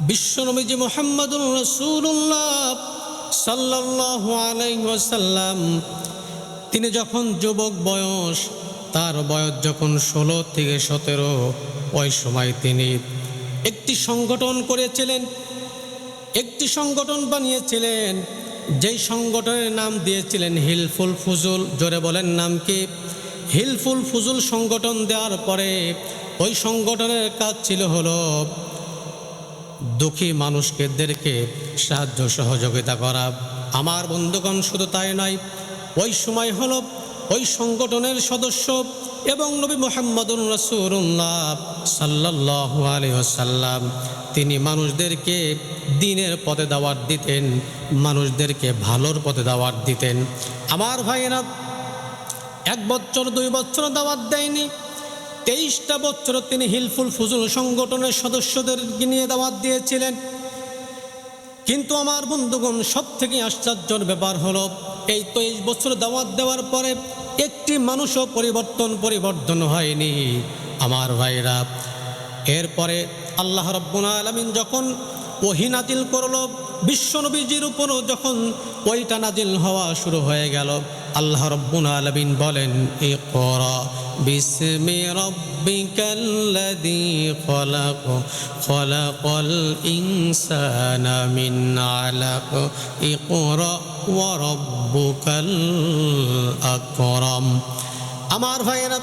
বিশ্বনবীজি মোহাম্মদুর রসুল্লাহ সাল্লাহ আলাইসাল্লাম তিনি যখন যুবক বয়স, তার বয়স যখন ষোলো থেকে সতেরো, ওই সময় তিনি একটি সংগঠন করেছিলেন। একটি সংগঠন বানিয়েছিলেন, যেই সংগঠনের নাম দিয়েছিলেন হিলফুল ফুজুল। জোরে বলেন নাম কি? হিলফুল ফুজুল সংগঠন দেওয়ার পরে ওই সংগঠনের কাজ ছিল হলো দুঃখী মানুষকেদেরকে সাহায্য সহযোগিতা করা। আমার বন্ধুগণ, শুধু তাই নয়, ওই সময় হল ওই সংগঠনের সদস্য এবং নবী মোহাম্মদুর রসুল্লাহ সাল্লাহ আলিয়াল্লাম তিনি মানুষদেরকে দিনের পথে দাওয়াত দিতেন, মানুষদেরকে ভালোর পথে দাওয়াত দিতেন। আমার ভাইয়েরা, এক বছর, দুই বছর দাওয়াত দেয়নি। তেইশটা বছর তিনি হিলফুল ফজুল সংগঠনের সদস্যদের নিয়ে দাওয়াত দিয়েছিলেন। কিন্তু আমার বন্ধুগণ সব থেকে আশ্চর্যর ব্যাপার হলো, এই তেইশ বছর দাওয়াত দেওয়ার পরে একটি মানুষও পরিবর্তন পরিবর্তন হয়নি। আমার ভাইরা, এরপরে আল্লাহ রব্বুল আলমিন যখন ওহি নাজিল করল। বিশ্বনবীজির উপরও যখন ওইটা নাজিল হওয়া শুরু হয়ে গেল, আল্লাহ রব্বুল আলবিন বলেন এ কর বিসমে রব্বিকাল্লাযী খলাক, খলাকাল ইনসানা মিন আলাক, ইকরা ওয়া রব্বুকাল আকরাম। আমার ভাইয়েরা,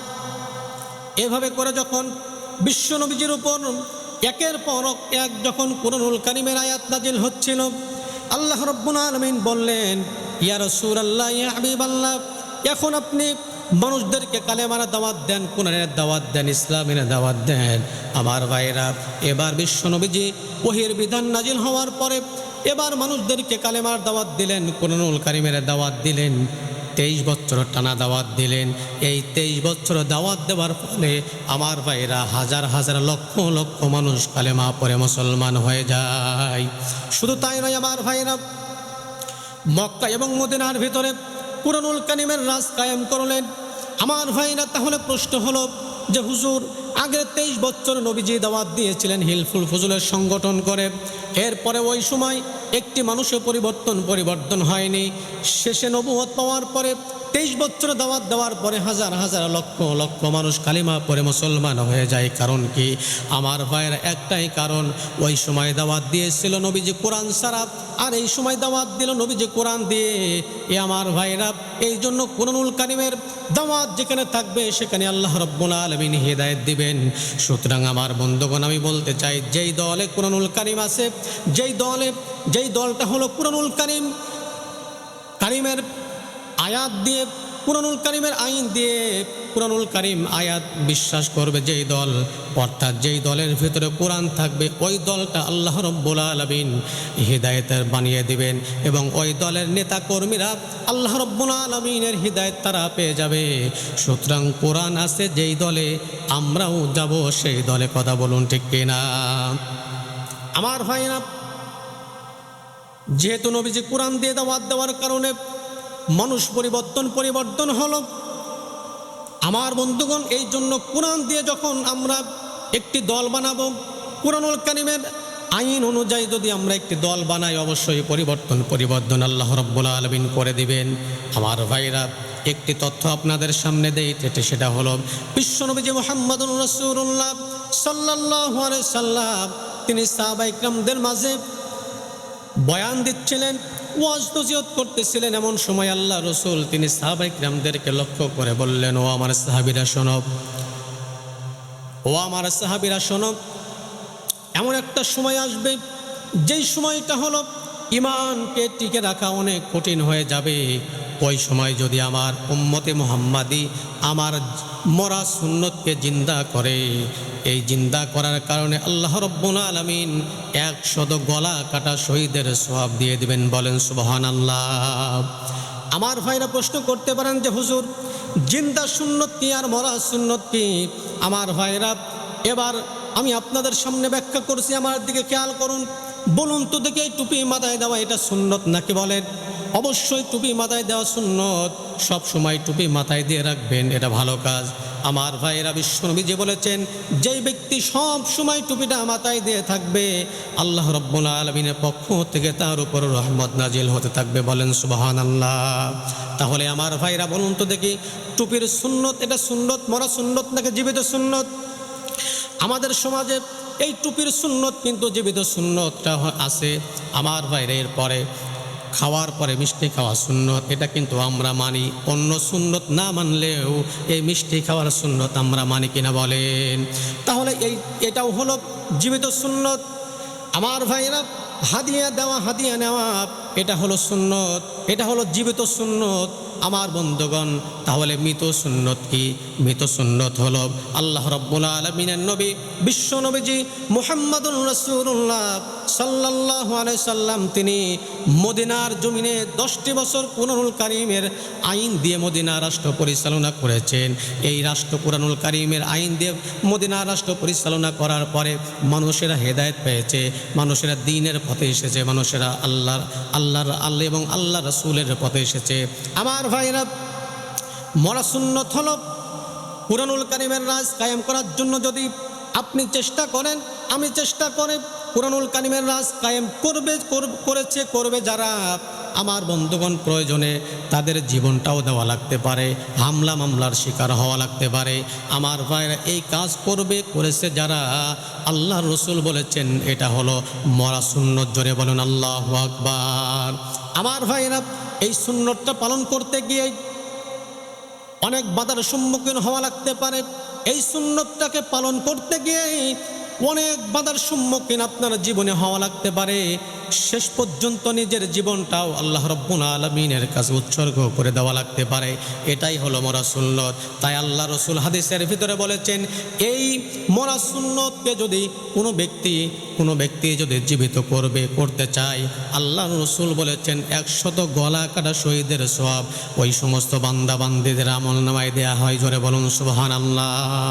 এভাবে করে যখন বিশ্ব নবীজির উপর একের পর এক যখন কোরআনুল কারিমের আয়াত নাজিল হচ্ছিল, আল্লাহ রব্বুল আলমিন বললেন, ইয়া রসুল আল্লাহ ইয়া হাবিব আল্লাহ এখন আপনি মানুষদেরকে কালেমার দাওয়াত দেন, কোরআনের দাওয়াত দেন, ইসলামের দাওয়াত দেন। আমার ভাইরা এবার বিশ্বনবীজি ওহির বিধান নাজিল হওয়ার পরে এবার মানুষদেরকে কালেমার দাওয়াত দিলেন কোরআনুল কারিমের দাওয়াত দিলেন। তেইশ বছর টানা দাওয়াত দিলেন। এই তেইশ বছর দাওয়াত দেওয়ার ফলে আমার ভাইরা হাজার হাজার লক্ষ লক্ষ মানুষ কালেমা পরে মুসলমান হয়ে যায়। শুধু তাই নয় আমার ভাইরা, মক্কা এবং মদিনার ভিতরে পুরনুল কানিমের রাজ কায়েম করলেন। আমার ভাইরা তাহলে প্রশ্ন হলো যে হুজুর আগের তেইশ বছর নবীজি দাওয়াত দিয়েছিলেন হিলফুল ফজুলের সংগঠন করে। এরপরে ওই সময় একটি মানুষের পরিবর্তন পরিবর্তন হয়নি। শেষে নবুয়ত পাওয়ার পরে তেইশ বছর দাওয়াত দেওয়ার পরে হাজার হাজার লক্ষ লক্ষ মানুষ কালিমা পরে মুসলমান হয়ে যায়। কারণ কি? আমার ভাইয়ের একটাই কারণ, ওই সময় দাওয়াত দিয়েছিল নবীজি কোরআন সারা আর এই সময় দাওয়াত দিল নবীজি কোরআন দিয়ে। এ আমার ভাইরা, এই জন্য কোরআনুল কারিমের দাওয়াত যেখানে থাকবে, সেখানে আল্লাহ রব্বুল আলমিন হিদায়ত দিবেন। সুতরাং আমার বন্ধুগণ, আমি বলতে চাই, যেই দলে কোরআনুল কারিম আছে, যেই দলে, যেই দলটা হলো কোরআনুল কারিম, কারিমের আয়াত দিয়ে কুরআনুল কারিমের আইন দিয়ে কুরআনুল কারিম আয়াত বিশ্বাস করবে, যেই দল, অর্থাৎ যেই দলের ভিতরে কোরআন থাকবে, ওই দলটা আল্লাহ রব্বুল আলমিন হৃদায়তের বানিয়ে দিবেন এবং ওই দলের নেতা কর্মীরা আল্লাহ রব্বুল আলমিনের হৃদায়ত তারা পেয়ে যাবে। সুতরাং কোরআন আছে যেই দলে, আমরাও যাব সেই দলে, কথা বলুন ঠিক কিনা? আমার ভাইরা যেহেতু নবীজি কোরআন দিয়ে দাওয়াত দেওয়ার কারণে মানুষ পরিবর্তন পরিবর্তন হলো। আমার বন্ধুগণ, এই জন্য কোরআন দিয়ে যখন আমরা একটি দল বানাবো, কোরআনুল কারিমের আইন অনুযায়ী যদি আমরা একটি দল বানাই, অবশ্যই পরিবর্তন পরিবর্তন আল্লাহ রব্বুল আলমিন করে দিবেন। আমার ভাইরা, একটি তথ্য আপনাদের সামনে দেই যেটি সেটা হলো, বিশ্বনবীজি মোহাম্মদ রসুল্লাহ সাল্লাহ সাল্লাম, তিনি সাহাবাইকরামদের মাঝে বয়ান দিচ্ছিলেন ওয়াজ নজিয়ত করতেছিলেন এমন সময় আল্লাহ রসুল তিনি সাহাবাইক রামদেরকে লক্ষ্য করে বললেন, ও আমার সাহাবিরা সনব ও আমার সাহাবিরা সনব এমন একটা সময় আসবে, যেই সময়টা হলো ইমানকে টিকে রাখা অনেক কঠিন হয়ে যাবে। ওই সময় যদি আমার উম্মতে মোহাম্মাদি আমার মরা সুন্নতকে জিন্দা করে, এই জিন্দা করার কারণে আল্লাহ রব্বুল আলমিন একশত গলা কাটা শহীদের সব দিয়ে দিবেন, বলেন সুবহান আল্লাহ আমার ভাইরা প্রশ্ন করতে পারেন যে, হুজুর, জিন্দা সুন্নত কি আর মরা সুন্নত কি? আমার ভাইরা, এবার আমি আপনাদের সামনে ব্যাখ্যা করছি, আমার দিকে খেয়াল করুন। বলুন তো দেখে এই টুপি মাথায় দেওয়া এটা সুন্নত নাকি বলেন? অবশ্যই টুপি মাথায় দেওয়া সুন্নত। সব সময় টুপি মাথায় দিয়ে রাখবেন, এটা ভালো কাজ। আমার ভাইয়েরা বিশ্বনবীজি বলেছেন, যেই ব্যক্তি সব সময় টুপিটা মাথায় দিয়ে থাকবে, আল্লাহ রব্বুল আলমিনের পক্ষ থেকে তার উপর রহমত নাজিল হতে থাকবে বলেন সুবাহান আল্লাহ তাহলে আমার ভাইরা বলুন তো দেখি, টুপির সুন্নত, এটা সুন্নত, মরা সুন্নত নাকি জীবিত সুন্নত? আমাদের সমাজে এই টুপির সুন্নত কিন্তু জীবিত সুন্নতটা আছে। আমার বাইরে এর পরে খাওয়ার পরে মিষ্টি খাওয়া সুন্নত, এটা কিন্তু আমরা মানি। অন্য সুন্নত না মানলেও এই মিষ্টি খাওয়ার সুন্নত আমরা মানি কিনা বলেন। তাহলে এই, এটাও হলো জীবিত সুন্নত। আমার ভাইরা হাদিয়া দেওয়া, হাদিয়া নেওয়া এটা হলো সুন্নত, এটা হলো জীবিত সুন্নত। আমার বন্ধুগণ, তাহলে মৃত সুন্নত কি? মৃত সুন্নত হল আল্লাহ রব্বুল আলমিনের নবী, বিশ্ব নবীজি মুহাম্মদুল রসুল্লাহ সাল্লাহ সাল্লাম। তিনি মদিনার জমিনে দশটি বছর কুরআনুল কারিমের আইন দিয়ে মদিনা রাষ্ট্র পরিচালনা করেছেন। এই রাষ্ট্র কুরআনুল কারিমের আইন দিয়ে মদিনা রাষ্ট্র পরিচালনা করার পরে মানুষেরা হেদায়েত পেয়েছে, মানুষেরা দিনের পথে এসেছে, মানুষেরা আল্লাহর আল্লাহর আল্লাহ এবং আল্লাহ রসুলের পথে এসেছে। আমার ভাইরা, মরা সুন্নত হল কুরআনুল কারিমের রাজ কায়েম করার জন্য যদি আপনি চেষ্টা করেন, আমি চেষ্টা করে কুরআনুল কারিমের রাজ কায়েম করবে, কর- করেছে, করবে যারা। আমার বন্ধুগণ, প্রয়োজনে তাদের জীবনটাও দেওয়া লাগতে পারে, হামলা মামলার শিকার হওয়া লাগতে পারে। আমার ভাইরা এই কাজ করবে, করেছে যারা। আল্লাহ রসুল বলেছেন, এটা হলো মরা সুন্নত, জোরে বলেন আল্লাহ আকবার। আমার ভাইরা এই সুন্নতটা পালন করতে গিয়ে অনেক বাধার সম্মুখীন হওয়া লাগতে পারে। এই সুন্নতটাকে পালন করতে গিয়ে অনেক বাধার সম্মুখীন আপনার জীবনে হওয়া লাগতে পারে। শেষ পর্যন্ত নিজের জীবনটাও আল্লাহ রব্বুল আলমিনের কাছে উৎসর্গ করে দেওয়া লাগতে পারে। এটাই হলো মরাসুল্লত তাই আল্লাহ রসুল হাদিসের ভিতরে বলেছেন, এই মরা সুন্নতকে যদি কোনো ব্যক্তি কোনো ব্যক্তি যদি জীবিত করবে, করতে চায়, আল্লাহ রসুল বলেছেন, একশত গলা কাটা শহীদের সব ওই সমস্ত বান্দা বান্দিদের আমল নামায় দেয়া হয়। জোরে বলুন সুবহান আল্লাহ